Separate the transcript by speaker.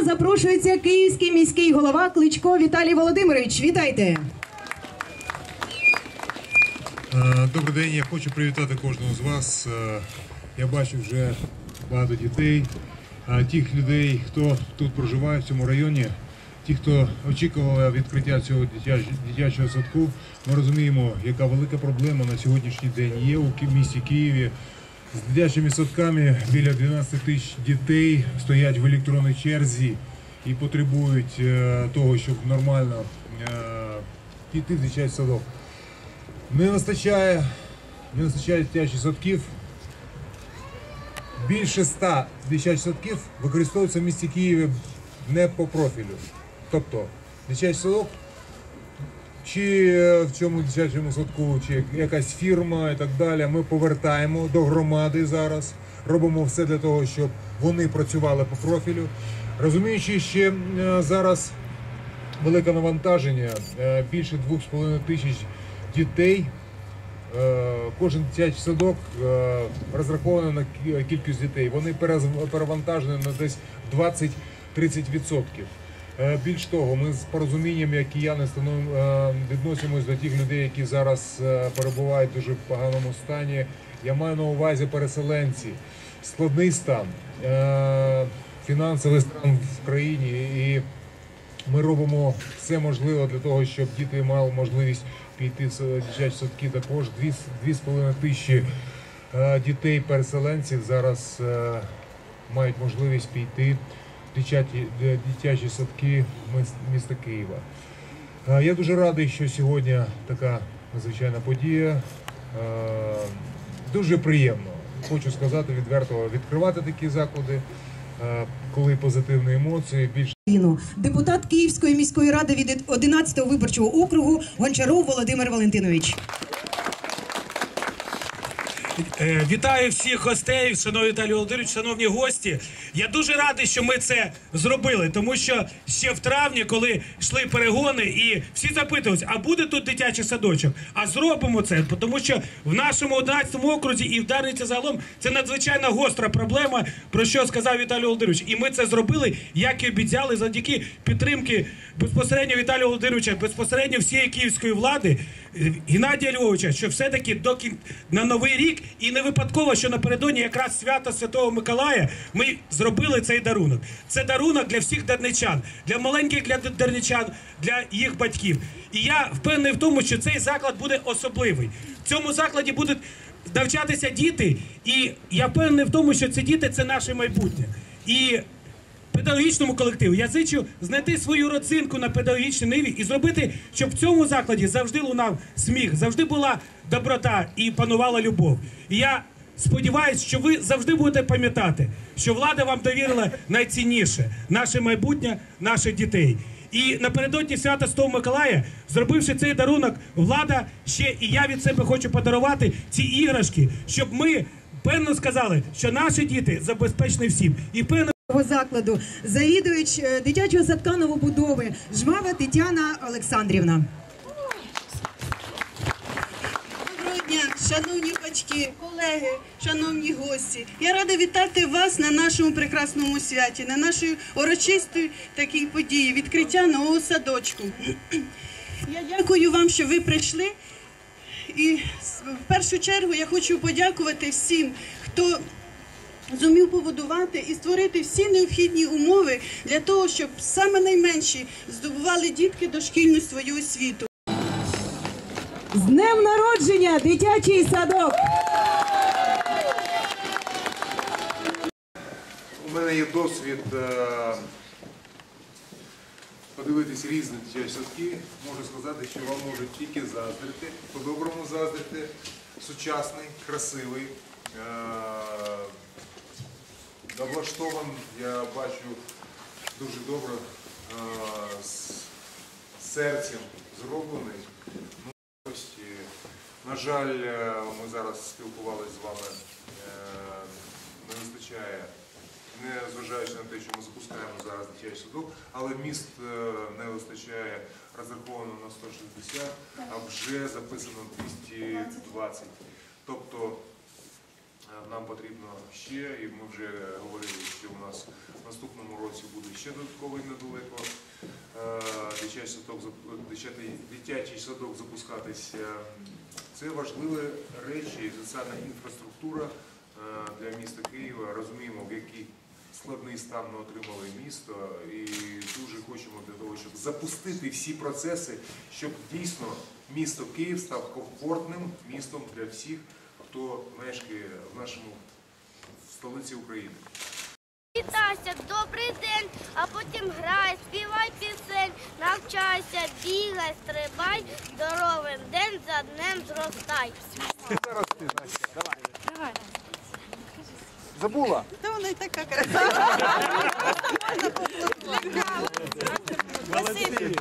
Speaker 1: Запрошується київський міський голова Кличко Віталій Володимирович. Вітайте!
Speaker 2: Е, Добрий день, я хочу привітати кожного з вас. Е, Я бачу вже багато дітей, а тих людей, хто тут проживає в цьому районі, ті, хто очікували відкриття цього дитяч- дитячого садку, ми розуміємо, яка велика проблема на сьогоднішній день є у місті Києві. З дитячими садками біля 12 тисяч дітей стоять в електронній черзі і потребують е, того, щоб нормально е, піти в дитячий садок. Не вистачає, не вистачає дитячих садків. Більше ста дитячих садків використовуються в місті Києві не по профілю. Тобто дитячий садок, чи е, в цьому дитячому садку, чи якась фірма і так далі, ми повертаємо до громади зараз. Робимо все для того, щоб вони працювали по профілю. Розуміючи, ще е, зараз велике навантаження, е, більше 2,5 тисяч дітей. Кожен дитячий садок розрахований на кількість дітей. Вони перевантажені на десь 20-30%. Е, Більш того, ми з порозумінням, як кияни, становимо, е, відносимось до тих людей, які зараз е, перебувають в дуже поганому стані. Я маю на увазі переселенці, складний стан, фінансовий стан в країні. І ми робимо все можливе для того, щоб діти мали можливість піти в дитячі садки. Також 2,5 тисячі дітей-переселенців зараз мають можливість піти дитячі, дитячі садки міс- міста Києва. Е, Я дуже радий, що сьогодні така надзвичайна подія. Е, Дуже приємно, хочу сказати відверто, відкривати такі заклади, е, коли позитивні емоції, більш
Speaker 1: Депутат Київської міської ради від 11-го виборчого округу Гончаров Володимир Валентинович.
Speaker 3: Е, Вітаю всіх гостей, шановний Віталій Володимирович, шановні гості. Я дуже радий, що ми це зробили, тому що ще в травні, коли йшли перегони, і всі запитувалися, а буде тут дитячий садочок? А зробимо це, тому що в нашому 11 окрузі і в Дарниці загалом це надзвичайно гостра проблема, про що сказав Віталій Володимирович. І ми це зробили, як і обіцяли, завдяки підтримки безпосередньо Віталія Володимировича, безпосередньо всієї київської влади. е, Геннадія Львовича, що все-таки до кін... на новий рік і не випадково, що напередодні якраз свята Святого Миколая ми зробили цей дарунок. Це дарунок для всіх дарничан, для маленьких для дарничан, для їх батьків. І я впевнений в тому, що цей заклад буде особливий. В цьому закладі будуть навчатися діти, і я впевнений в тому, що ці діти це наше майбутнє. І педагогічному колективу. Я зичу знайти свою родзинку на педагогічній ниві і зробити, щоб в цьому закладі завжди лунав сміх, завжди була доброта і панувала любов. І я сподіваюся, що ви завжди будете пам'ятати, що влада вам довірила найцінніше наше майбутнє, наших дітей. І напередодні свята Святого Миколая, зробивши цей дарунок, влада ще і я від себе хочу подарувати ці іграшки, щоб ми певно сказали, що наші діти забезпечені всім. І певно
Speaker 1: закладу завідувач е, дитячого садка новобудови Жвава Тетяна Олександрівна.
Speaker 4: Доброго дня, шановні батьки, колеги, шановні гості. Я рада вітати вас на нашому прекрасному святі, на нашій урочистій такій події відкриття нового садочку. Я дякую вам, що ви прийшли. І в першу чергу я хочу подякувати всім, хто зумів побудувати і створити всі необхідні умови для того, щоб саме найменші здобували дітки дошкільну свою освіту.
Speaker 1: З днем народження дитячий садок.
Speaker 2: У мене є досвід е, подивитись різні дитячі садки. Можу сказати, що вам можуть тільки заздрити, по-доброму заздрити. Сучасний, красивий, е, облаштован, я бачу дуже добре, е, з серцем зроблений. Ну, На жаль, е, ми зараз спілкувалися з вами, е, не вистачає не зважаючи на те, що ми запускаємо зараз дитячий садок, але міст не вистачає розраховано на 160, а вже записано 220. Тобто Нам потрібно ще, і ми вже говорили, що у нас в наступному році буде ще додатковий недалеко е, дитячий садок, зап- дитячий, дитячий садок запускатись. Е, Це важливі речі, соціальна інфраструктура е, для міста Києва. Розуміємо, в який складний стан ми отримали місто, і дуже хочемо для того, щоб запустити всі процеси, щоб дійсно місто Київ став комфортним містом для всіх, хто мешкає в нашому в столиці України.
Speaker 5: Вітайся, добрий день, а потім грай, співай пісень, навчайся, бігай, стрибай, здоровим день за днем зростай.
Speaker 6: Забула?
Speaker 4: Та вона й така красива. Спасибі. Спасибі.